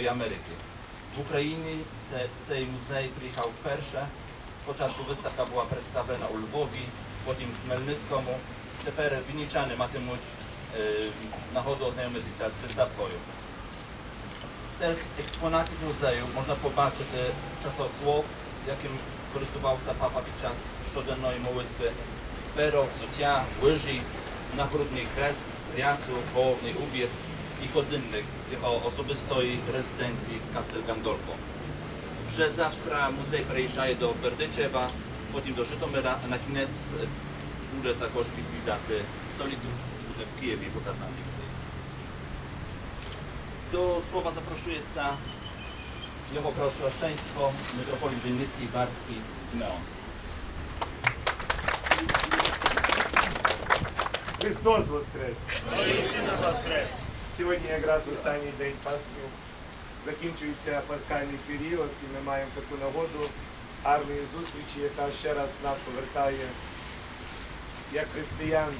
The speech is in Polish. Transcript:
i Ameryki. W Ukrainie te, tej muzei przyjechał pierwsze. Z początku wystawka była przedstawiona u Lwowi, potem Chmelnickomu. Teper Winniczany ma tym yy, na chodu oznajomić się z wystawką. Cel eksponatów muzeum można zobaczyć e, czasosłow, jakim korzystał się w czas szodennej modlitwy. Pero, zucia, łyży, nawrótny kres, riasu, połowny ubier. Lichodynnych z jego osobistej rezydencji w Castel Gandolfo. Przez zawtra muzej przejeżdżaje do Berdyczewa, potem do Żytomyra, a na koniec będzie także likwidaty stolicy w Kijewie pokazany. Do słowa zaproszuje jego prosłaszeństwo metropolit Wielnicki i Barski Symeon. Христос воскрес! Воистину воскрес! Сьогодні якраз останній день Пасхи. Закінчується пасхальний період і ми маємо таку нагоду гарної зустрічі, яка ще раз нас повертає як християн.